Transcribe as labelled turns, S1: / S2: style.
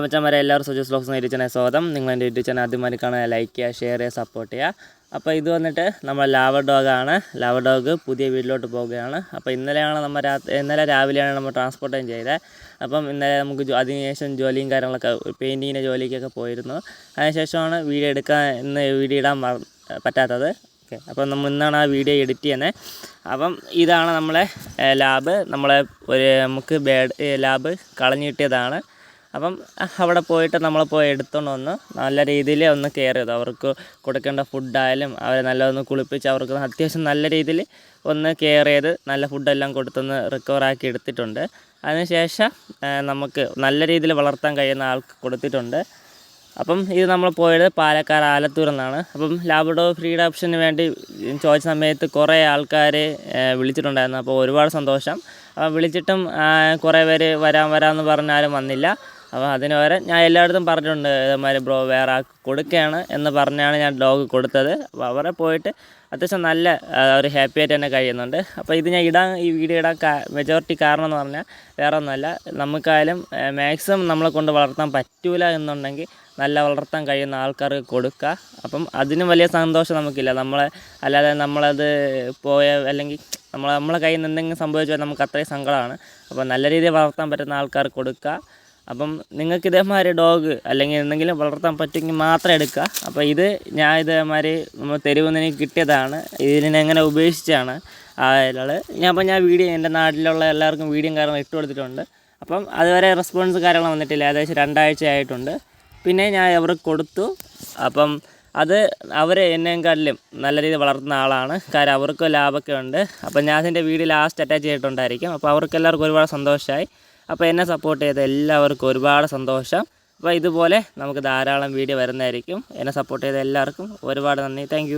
S1: മച്ചന്മാരെ എല്ലാവരും സുജസ് blogs YouTube channel സ്വാഗതം. നിങ്ങൾ എന്റെ യൂട്യൂബ് ചാനൽ ആദ്യമായി കാണാൻ ലൈക്ക് ചെയ്യുക ഷെയർ ചെയ്യുക സപ്പോർട്ട് ചെയ്യുക. അപ്പോൾ ഇത് വന്നിട്ട് നമ്മൾ ലാവ ഡോഗാണ് ലാവ ഡോഗ് പുതിയ വീട്ടിലോട്ട് പോവുകയാണ്. അപ്പോൾ ഇന്നലെയാണ് നമ്മൾ രാത്രി ഇന്നലെ രാവിലെയാണ് നമ്മൾ ട്രാൻസ്പോർട്ടേം ചെയ്തത് അപ്പം ഇന്നലെ നമുക്ക് അതിനുശേഷം ജോലിയും കാര്യങ്ങളൊക്കെ പെയിന്റിങ്ങിന്റെ ജോലിക്കൊക്കെ പോയിരുന്നു. അതിനുശേഷമാണ് വീഡിയോ എടുക്കാൻ ഇന്ന് വീഡിയോ ഇടാൻ പറ്റാത്തത്. ഓക്കെ അപ്പം നമ്മൾ ഇന്നാണ് ആ വീഡിയോ എഡിറ്റ് ചെയ്യുന്നത് അപ്പം ഇതാണ് നമ്മളെ ലാബ് നമ്മളെ ഒരു നമുക്ക് ബേഡ് ലാബ് കളഞ്ഞു കിട്ടിയതാണ്. അപ്പം അവിടെ പോയിട്ട് നമ്മൾ പോയി എടുത്തുകൊണ്ട് വന്ന് നല്ല രീതിയിൽ ഒന്ന് കെയർ ചെയ്തു അവർക്ക് കൊടുക്കേണ്ട ഫുഡായാലും അവരെ നല്ലതൊന്ന് കുളിപ്പിച്ച് അവർക്ക് അത്യാവശ്യം നല്ല രീതിയിൽ ഒന്ന് കെയർ ചെയ്ത് നല്ല ഫുഡെല്ലാം കൊടുത്തൊന്ന് റിക്കവറാക്കി എടുത്തിട്ടുണ്ട്. അതിനുശേഷം നമുക്ക് നല്ല രീതിയിൽ വളർത്താൻ കഴിയുന്ന ആൾക്ക് കൊടുത്തിട്ടുണ്ട്. അപ്പം ഇത് നമ്മൾ പോയത് പാലക്കാട് ആലത്തൂർ എന്നാണ് അപ്പം ലാബഡോ ഫ്രീ ഓപ്ഷന് വേണ്ടി ചോദിച്ച സമയത്ത് കുറേ ആൾക്കാർ വിളിച്ചിട്ടുണ്ടായിരുന്നു. അപ്പോൾ ഒരുപാട് സന്തോഷം. അപ്പം വിളിച്ചിട്ടും കുറേ പേര് വരാൻ വരാമെന്ന് പറഞ്ഞാലും വന്നില്ല. അപ്പോൾ അതിന് പകരം ഞാൻ എല്ലായിടത്തും പറഞ്ഞിട്ടുണ്ട് ഇതേമാതിരി ബ്രോ വേറെ ആൾക്ക് കൊടുക്കുകയാണ് എന്ന് പറഞ്ഞാണ് ഞാൻ ഡോഗ് കൊടുത്തത്. അപ്പോൾ അവരെ പോയിട്ട് അത്യാവശ്യം നല്ല ഒരു ഹാപ്പി ആയിട്ട് തന്നെ കഴിയുന്നുണ്ട്. അപ്പോൾ ഇത് ഞാൻ ഇടാൻ ഈ വീഡിയോ ഇടാൻ മെജോറിറ്റി കാരണം എന്ന് പറഞ്ഞാൽ വേറെ ഒന്നുമല്ല. നമുക്കായാലും മാക്സിമം നമ്മളെ കൊണ്ട് വളർത്താൻ പറ്റൂല എന്നുണ്ടെങ്കിൽ നല്ല വളർത്താൻ കഴിയുന്ന ആൾക്കാർക്ക് കൊടുക്കുക. അപ്പം അതിനും വലിയ സന്തോഷം നമുക്കില്ല. നമ്മളെ അല്ലാതെ നമ്മളത് പോയ അല്ലെങ്കിൽ നമ്മൾ നമ്മളെ കയ്യിൽ നിന്ന് എന്തെങ്കിലും സംഭവിച്ചാൽ നമുക്ക് അത്രയും സങ്കടമാണ്. അപ്പോൾ നല്ല രീതിയിൽ വളർത്താൻ പറ്റുന്ന ആൾക്കാർക്ക് കൊടുക്കുക. അപ്പം നിങ്ങൾക്ക് ഇതേമാതിരി ഡോഗ് അല്ലെങ്കിൽ എന്തെങ്കിലും വളർത്താൻ പറ്റുമെങ്കിൽ മാത്രം എടുക്കുക. അപ്പോൾ ഇത് ഞാൻ ഇതേമാതിരി നമ്മൾ തെരുവിൽ നിന്ന് കിട്ടിയതാണ്. ഇതിനെ എങ്ങനെ ഉപേക്ഷിച്ചാണ് അയാൾ ഞാൻ അപ്പോൾ ഞാൻ വീഡിയോ എന്റെ നാട്ടിലുള്ള എല്ലാവർക്കും വീഡിയോ കാരണം ഇട്ട് കൊടുത്തിട്ടുണ്ട്. അപ്പം അതുവരെ റെസ്പോൺസ് കാര്യങ്ങൾ വന്നിട്ടില്ല. ഏകദേശം രണ്ടാഴ്ച ആയിട്ടുണ്ട്. പിന്നെ ഞാൻ അവർക്ക് കൊടുത്തു. അപ്പം അത് അവർ എന്നെക്കാട്ടിലും നല്ല രീതിയിൽ വളർത്തുന്ന ആളാണ്. കാരണം അവർക്ക് ലാഭമൊക്കെ ഉണ്ട്. അപ്പം ഞാൻ അതിന്റെ വീഡിയോ ലാസ്റ്റ് അറ്റാച്ച് ചെയ്തിട്ടുണ്ടായിരിക്കും. അപ്പോൾ അവർക്ക് എല്ലാവർക്കും ഒരുപാട് സന്തോഷമായി. അപ്പോൾ എന്നെ സപ്പോർട്ട് ചെയ്ത എല്ലാവർക്കും ഒരുപാട് സന്തോഷം. അപ്പോൾ ഇതുപോലെ നമുക്ക് ധാരാളം വീഡിയോ വരുന്നതായിരിക്കും. എന്നെ സപ്പോർട്ട് ചെയ്ത എല്ലാവർക്കും ഒരുപാട് നന്ദി. താങ്ക്